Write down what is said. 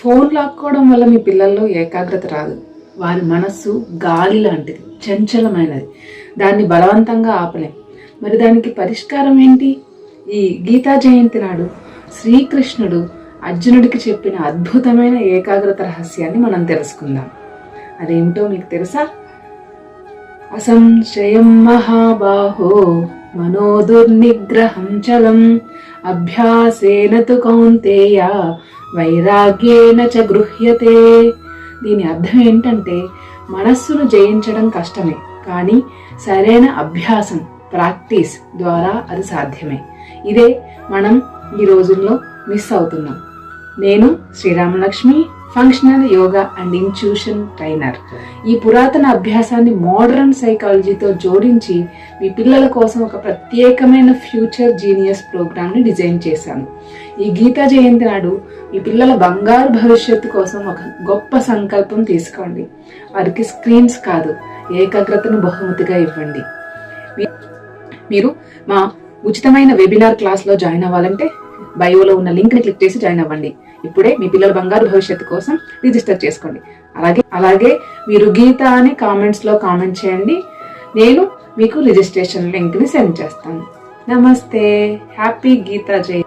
Phone లాక్కోవడం వల్ల మీ పిల్లల్లో ఏకాగ్రత రాదు. వారి మనస్సు గాలి లాంటిది చంచలమైనది. దాన్ని బలవంతంగా ఆపలేం. మరి దానికి పరిష్కారం ఏంటి? ఈ గీతా జయంతి నాడు శ్రీకృష్ణుడు అర్జునుడికి చెప్పిన అద్భుతమైన ఏకాగ్రత రహస్యాన్ని మనం తెలుసుకుందాం. అదేమిటో మీకు తెలుసా? అసంశయం మహాబాహో మనోదుర్నిగ్రహం చలం. అభ్యాసేన తు కౌంతేయ వైరాగ్యేన చ గృహ్యతే. దీని అర్థం ఏంటంటే మనస్సును జయించడం కష్టమే కానీ సరైన అభ్యాసం ప్రాక్టీస్ ద్వారా అది సాధ్యమే. ఇదే మనం ఈ రోజుల్లో మిస్ అవుతున్నాం. నేను Sriramalakshmi functional yoga and intuition trainer ఈ పురాతన అభ్యాసాన్ని మోడర్న్ సైకాలజీతో జోడించి మీ పిల్లల కోసం ఒక ప్రత్యేకమైన ఫ్యూచర్ జీనియస్ ప్రోగ్రామ్ని డిజైన్ చేశాను. ఈ గీతా జయంతి నాడు మీ పిల్లల బంగారు భవిష్యత్తు కోసం ఒక గొప్ప సంకల్పం తీసుకోండి. వారికి స్క్రీన్స్ కాదు ఏకాగ్రతను బహుమతిగా ఇవ్వండి. మీరు మా ఉచితమైన వెబినార్ క్లాస్లో జాయిన్ అవ్వాలంటే బయోలో ఉన్న లింక్ని క్లిక్ చేసి జాయిన్ అవ్వండి. ఇప్పుడే మీ పిల్లల బంగారు భవిష్యత్తు కోసం రిజిస్టర్ చేసుకోండి. అలాగే అలాగే మీరు గీత అని కామెంట్స్లో కామెంట్ చేయండి. నేను మీకు రిజిస్ట్రేషన్ లింక్ని సెండ్ చేస్తాను. నమస్తే. హ్యాపీ గీతా జై